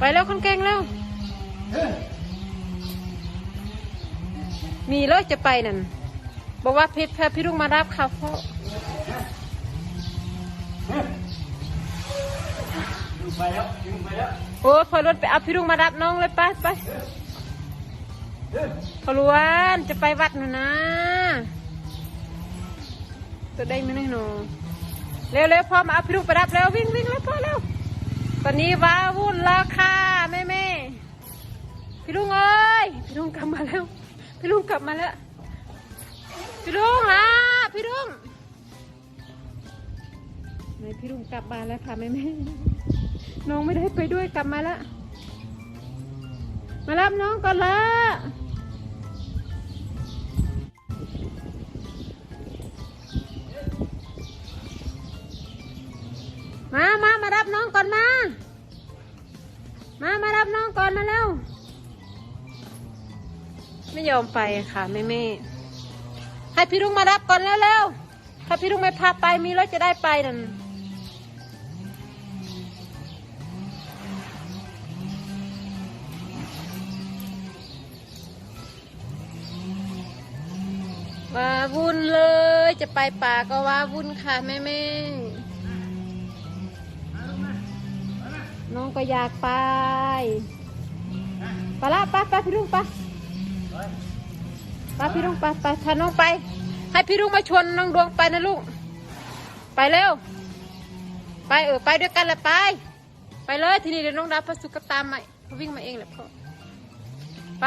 ไปแล้วคนเก่งแล้ว มีเลยจะไปนั่น บอกว่าพี่พี่พี่ลุงมารับค่ะพ่อไปแล้วดึงไปแล้ว โอ้พอรถไปเอาพี่ลุงมารับน้องเลยไปไปพอรวนจะไปวัดหนูนะ ตัวได้ไหมนี่หนูเร็วเร็วพ่อมาเอาพี่ลุงไปรับแล้ววิ่งวิ่งแล้วพ่อเร็วตอนนี้ว้าวุ่นแล้วค่ะแม่แม่ พี่ลุงเอ้ยพี่ลุงกลับมาแล้ว พี่ลุงกลับมาแล้ว พี่ลุงล่ะพี่ลุงไหนพี่ลุงกลับมาแล้วค่ะแม่แม่น้องไม่ได้ไปด้วยกลับมาแล้ว มารับน้องก่อนละมามามารับน้องก่อนมา มามารับน้องก่อนมาแล้ว ไม่ยอมไปค่ะแม่แม่ให้พี่ลุงมารับก่อนแล้วเร็วๆถ้าพี่ลุงไม่พาไปมีรถจะได้ไปนั่นว้าวุ่นเลยจะไปป่าก็ว้าวุ่นค่ะแม่แม่น้องก็อยากไปไปละไปไปพี่ลุงไป ไปพี่ลุงไปไปพาน้องไป ให้พี่ลุงมาชวนน้องดวงไปนะลูก ไปเร็ว ไปเออไปด้วยกันแหละไป ไปเลยทีนี้เดี๋ยวน้องดาวพระสุก็ตามมาเขาวิ่งมาเองแหละพ่อ ไป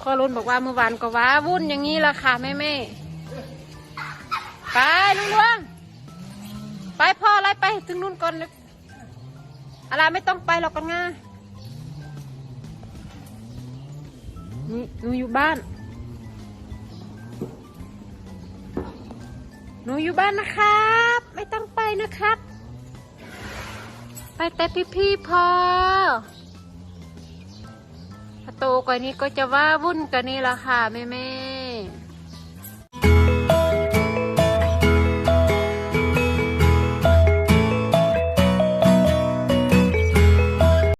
พ่อรุนบอกว่าเมื่อวานก็ว้าวุ่นอย่างนี้ละค่ะแม่แม่ไปน้องดวง ไปพ่ออะไรไปถึงนู่นก่อนเลยอะไรไม่ต้องไปหรอกกันง่า หนูหนูอยู่บ้าน หนูอยู่บ้านนะครับ ไม่ต้องไปนะครับ ไปแต่พี่ๆพอถ้าโตกว่านี้ก็จะว่าวุ่นกันนี่ละค่ะแม่แม่